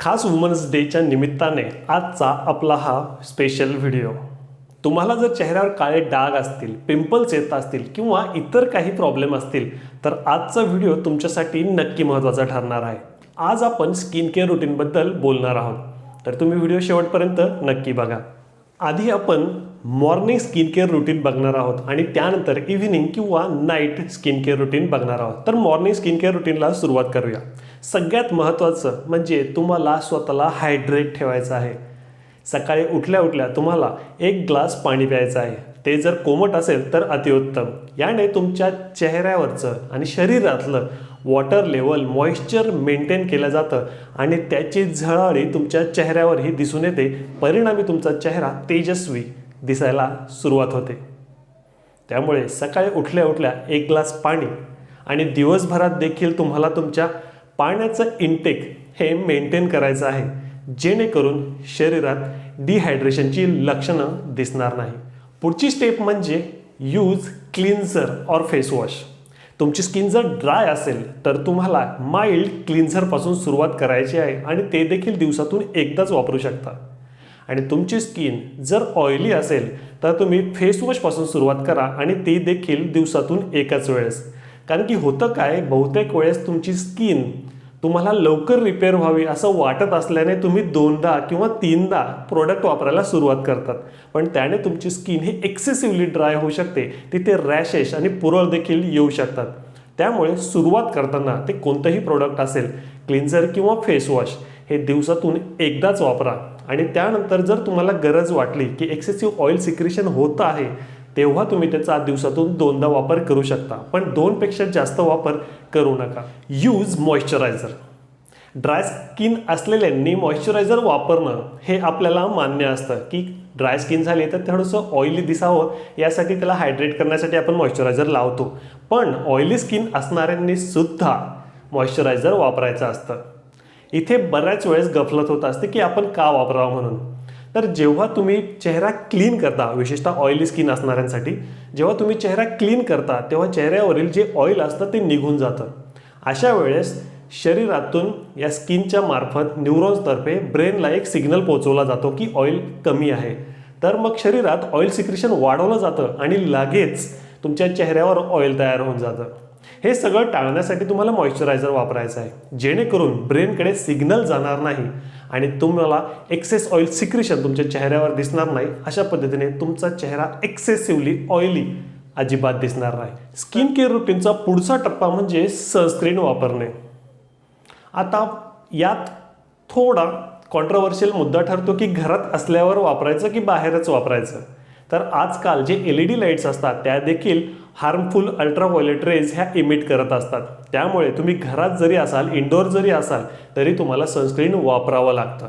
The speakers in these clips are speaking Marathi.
खास वुमन्स डेच्या निमित्ताने आजचा आपला हा स्पेशल व्हिडिओ तुम्हाला जर चेहऱ्यावर काळे डाग असतील पिंपल्स येत असतील किंवा इतर काही प्रॉब्लेम असतील तर आजचा व्हिडिओ तुमच्यासाठी नक्की महत्त्वाचा ठरणार आहे. आज आपण स्किन केअर रुटीनबद्दल बोलणार आहोत. तर तुम्ही व्हिडिओ शेवटपर्यंत नक्की बघा. आधी आपण मॉर्निंग स्किन केअर रुटीन बघणार आहोत आणि त्यानंतर इव्हिनिंग किंवा नाईट स्किन केअर रुटीन बघणार आहोत. तर मॉर्निंग स्किन केअर रुटीनला सुरुवात करूया. सगळ्यात महत्त्वाचं म्हणजे तुम्हाला स्वतःला हायड्रेट ठेवायचं आहे. सकाळी उठल्या उठल्या तुम्हाला एक ग्लास पाणी प्यायचं आहे. ते जर कोमट असेल तर अतिउत्तम. याने तुमच्या चेहऱ्यावरचं आणि शरीरातलं वॉटर लेवल मॉइश्चर मेंटेन केलं जातं आणि त्याची झळाळी तुमच्या चेहऱ्यावरही दिसून येते. परिणामी तुमचा चेहरा तेजस्वी दिसायला सुरुवात होते. त्यामुळे सकाळी उठल्या उठल्या एक ग्लास पाणी आणि दिवसभरात देखील तुम्हाला तुमच्या पाण्याचं इंटेक हे मेंटेन करायचं आहे. जेणेकरून शरीरात डिहायड्रेशनची लक्षणं दिसणार नाही. पुढची स्टेप म्हणजे use cleanser or face wash तुमची स्किन जर ड्राय असेल तर तुम्हाला माइल्ड क्लिन्झरपासून सुरुवात करायची आहे आणि ते देखील दिवसातून एकदाच वापरू शकता. आणि तुमची स्किन जर ऑइली असेल तर तुम्ही फेसवॉशपासून सुरुवात करा आणि ते देखील दिवसातून एकाच वेळेस. कारण की होतं काय बहुतेक वेळेस तुमची स्किन तुम्हाला लवकर रिपेअर व्हावी असं वाटत असल्याने तुम्ही दोनदा किंवा तीनदा प्रोडक्ट वापरायला सुरुवात करतात. पण त्याने तुमची स्किन ही एक्सेसिव्हली ड्राय होऊ शकते. तिथे रॅशेस आणि पुरळ देखील येऊ शकतात. त्यामुळे सुरुवात करताना ते कोणतंही प्रोडक्ट असेल क्लिन्झर किंवा फेस वॉश हे दिवसातून एकदाच वापरा. आणि त्यानंतर जर तुम्हाला गरज वाटली की एक्सेसिव्ह ऑइल सिक्रेशन होतं आहे तेव्हा तुम्ही त्याचा दिवसातून दोनदा वापर करू शकता. पण दोनपेक्षा जास्त वापर करू नका. यूज मॉइश्चरायझर ड्राय स्किन असलेल्यांनी मॉइश्चरायझर वापरणं हे आपल्याला मान्य असतं की ड्राय स्किन झाली तर थोडंसं ऑइली दिसावं. यासाठी त्याला हायड्रेट करण्यासाठी आपण मॉइश्चरायझर लावतो. पण ऑइली स्किन असणाऱ्यांनी सुद्धा मॉइश्चरायझर वापरायचं असतं. इथे बऱ्याच वेळेस गफलत होत असते की आपण का वापरावं म्हणून. तर जेव्हा तुम्ही चेहरा क्लीन करता विशेषतः ऑइली स्किन असणाऱ्यांसाठी जेव्हा तुम्ही चेहरा क्लीन करता तेव्हा चेहऱ्यावरील जे ऑइल असतं ते निघून जातं. अशा वेळेस शरीरातून या स्किनच्या मार्फत न्यूरॉन्सतर्फे ब्रेनला एक सिग्नल पोहोचवला जातो की ऑइल कमी आहे. तर मग शरीरात ऑइल सिक्रेशन वाढवलं जातं आणि लगेच तुमच्या चेहऱ्यावर ऑइल तयार होऊन जातं. हे सगळं टाळण्यासाठी तुम्हाला मॉइश्चरायझर वापरायचं आहे. जेणेकरून ब्रेनकडे सिग्नल जाणार नाही आणि तुम्हाला एक्सेस ऑइल सिक्रेशन तुमच्या चेहऱ्यावर दिसणार नाही. अशा पद्धतीने तुमचा चेहरा एक्सेसिव्हली ऑइली अजिबात दिसणार नाही. स्किन केअर रुटीनचा पुढचा टप्पा म्हणजे सनस्क्रीन वापरणे. आता यात थोडा कॉन्ट्रवर्शियल मुद्दा ठरतो की घरात असल्यावर वापरायचं की बाहेरच वापरायचं? तर आजकाल J L E D lights असतात त्या देखील हार्मफुल अल्ट्राव्हायलेट रेज ह्या इमिट करत असतात. त्यामुळे तुम्ही घरात जरी असाल इंडोर जरी असाल तरी तुम्हाला सनस्क्रीन वापरावं लागतं.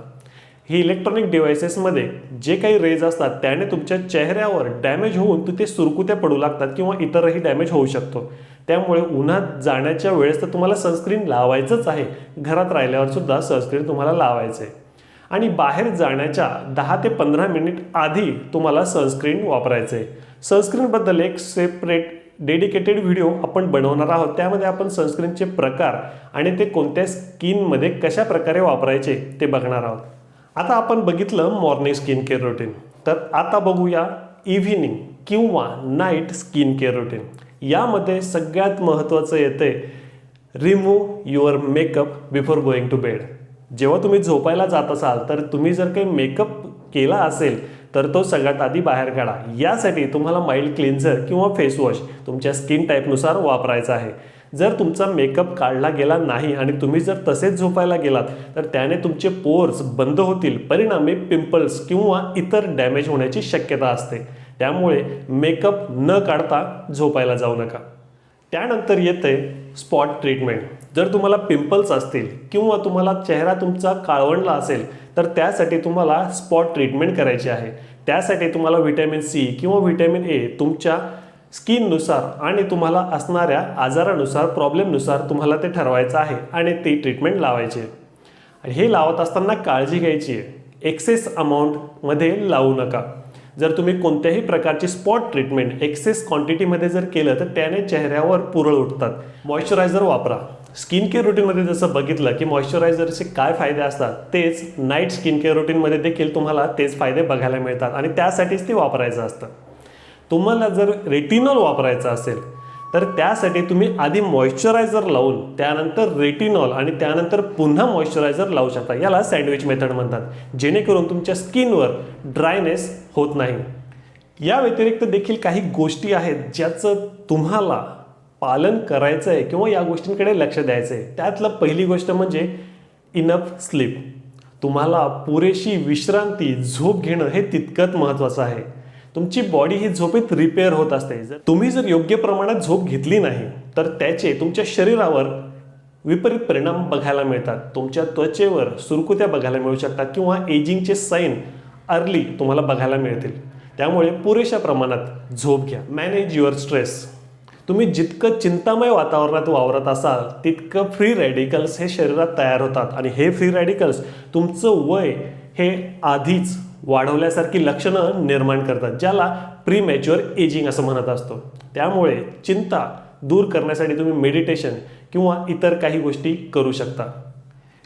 ही इलेक्ट्रॉनिक डिव्हायसेसमध्ये जे काही रेज असतात त्याने तुमच्या चेहऱ्यावर डॅमेज होऊन तिथे सुरकुत्या पडू लागतात किंवा इतरही डॅमेज होऊ शकतो. त्यामुळे उन्हात जाण्याच्या वेळेस तर तुम्हाला सनस्क्रीन लावायचंच आहे. घरात राहिल्यावर सुद्धा सनस्क्रीन तुम्हाला लावायचं आहे आणि बाहेर जाण्याच्या दहा ते पंधरा मिनिट आधी तुम्हाला सनस्क्रीन वापरायचं आहे सनस्क्रीनबद्दल एक सेपरेट डेडिकेटेड व्हिडिओ आपण बनवणार आहोत. त्यामध्ये आपण सनस्क्रीनचे प्रकार आणि ते कोणत्या स्किनमध्ये कशा प्रकारे वापरायचे ते बघणार आहोत. आता आपण बघितलं मॉर्निंग स्किन केअर रुटीन तर आता बघूया इव्हिनिंग किंवा नाईट स्किन केअर रुटीन यामध्ये सगळ्यात महत्त्वाचं येते remove your makeup before going to bed जेव्हा तुम्ही झोपायला जात असाल तर तुम्ही जर काही मेकअप केला असेल तर तो सगळ्यात आधी बाहेर काढा. यासाठी तुम्हाला माइल्ड क्लिन्झर किंवा फेस वॉश तुमच्या स्किन टाईपनुसार वापरायचा आहे. जर तुमचा मेकअप काढला गेला नाही आणि तुम्ही जर तसेच झोपायला गेलात तर त्याने तुमचे पोर्स बंद होतील परिणामी पिंपल्स किंवा इतर डॅमेज होण्याची शक्यता असते. त्यामुळे मेकअप न काढता झोपायला जाऊ नका. त्यानंतर येते स्पॉट ट्रीटमेंट जर तुम्हाला पिंपल्स असतील किंवा तुम्हाला चेहरा तुमचा काळवंडला असेल तर त्यासाठी तुम्हाला स्पॉट ट्रीटमेंट करायची आहे. त्यासाठी तुम्हाला व्हिटॅमिन सी किंवा व्हिटॅमिन ए तुमच्या स्किननुसार आणि तुम्हाला असणाऱ्या आजारानुसार प्रॉब्लेमनुसार तुम्हाला ते ठरवायचं आहे आणि ती ट्रीटमेंट लावायची आहे. हे लावत असताना काळजी घ्यायची आहे. एक्सेस अमाऊंटमध्ये लावू नका. जर तुम्ही कोणत्याही प्रकारची स्पॉट ट्रीटमेंट एक्सेस क्वांटिटीमध्ये जर केलं तर त्याने चेहऱ्यावर पुरळ उठतात. मॉइश्चरायझर वापरा. स्किन केअर रुटीनमध्ये जसं बघितलं की मॉइश्चरायझरचे काय फायदे असतात तेच नाईट स्किन केअर रुटीनमध्ये देखील तुम्हाला तेच फायदे बघायला मिळतात आणि त्यासाठीच ते वापरायचं असतं. तुम्हाला जर रेटिनॉल वापरायचं असेल तर त्यासाठी तुम्ही आधी मॉइश्चरायझर लावून त्यानंतर रेटिनॉल आणि त्यानंतर पुन्हा मॉइश्चरायझर लावू शकता. याला सँडविच मेथड म्हणतात. जेणेकरून तुमच्या स्किनवर ड्रायनेस होत नाही. या व्यतिरिक्त देखील काही गोष्टी आहेत ज्याचं तुम्हाला पालन करायचं आहे किंवा या गोष्टींकडे लक्ष द्यायचं आहे त्यातलं पहिली गोष्ट म्हणजे इनफ स्लीप तुम्हाला पुरेशी विश्रांती झोप घेणं हे तितकंच महत्त्वाचं आहे. तुमची बॉडी ही झोपेत रिपेअर होत असते. जर तुम्ही जर योग्य प्रमाणात झोप घेतली नाही तर त्याचे तुमच्या शरीरावर विपरीत परिणाम बघायला मिळतात. तुमच्या त्वचेवर सुरकुत्या बघायला मिळू शकतात किंवा एजिंगचे साईन अर्ली तुम्हाला बघायला मिळतील. त्यामुळे पुरेशा प्रमाणात झोप घ्या. मॅनेज युअर स्ट्रेस तुम्ही जितकं चिंतामय वातावरणात वावरत असाल तितकं फ्री रॅडिकल्स हे शरीरात तयार होतात. आणि हे फ्री रॅडिकल्स तुमचं वय हे आधीच वाढवल्यासारखी लक्षणं निर्माण करतात ज्याला प्रीमॅच्युअर एजिंग असं म्हणत असतो. त्यामुळे चिंता दूर करण्यासाठी तुम्ही मेडिटेशन किंवा इतर काही गोष्टी करू शकता.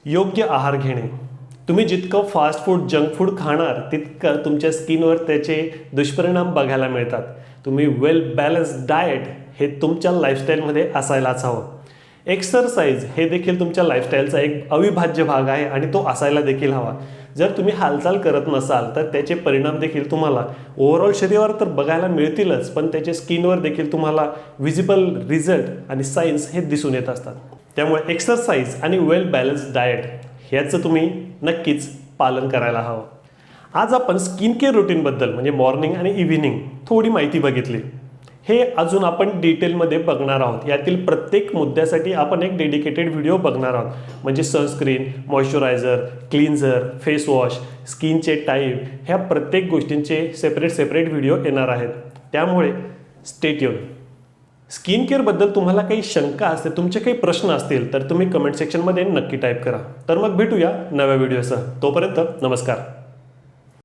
योग्य आहार घेणे. तुम्ही जितकं फास्ट फूड जंक फूड खाणार तितकं तुमच्या स्किनवर त्याचे दुष्परिणाम बघायला मिळतात. तुम्ही वेल बॅलन्स डाएट हे तुमच्या लाईफस्टाईलमध्ये असायलाच हवं. एक्सरसाइज हे देखील तुमच्या लाईफस्टाईलचा एक अविभाज्य भाग आहे आणि तो असायला देखील हवा. जर तुम्ही हालचाल करत नसाल तर त्याचे परिणाम देखील तुम्हाला ओव्हरऑल शरीरावर तर बघायला मिळतीलच पण त्याचे स्किनवर देखील तुम्हाला विजिबल रिझल्ट आणि सायन्स हे दिसून येत असतात. त्यामुळे एक्सरसाइज आणि वेल बॅलन्स डाएट ह्याचं तुम्ही नक्कीच पालन करायला हवं. आज आपण स्किन केअर रुटीनबद्दल म्हणजे मॉर्निंग आणि इव्हिनिंग थोडी माहिती बघितली. हे अजून आपण डिटेलमध्ये बघणार आहोत. यातील प्रत्येक मुद्द्यासाठी आपण एक डेडिकेटेड व्हिडिओ बघणार आहोत. म्हणजे sunscreen moisturiser cleanser face wash स्किनचे type ह्या प्रत्येक गोष्टींचे सेपरेट सेपरेट व्हिडिओ येणार आहेत. त्यामुळे स्टेट स्किन केअरबद्दल तुम्हाला काही शंका असते तुमचे काही प्रश्न असतील तर तुम्ही कमेंट सेक्शनमध्ये नक्की टाईप करा. तर मग भेटूया नव्या व्हिडिओसह तोपर्यंत नमस्कार.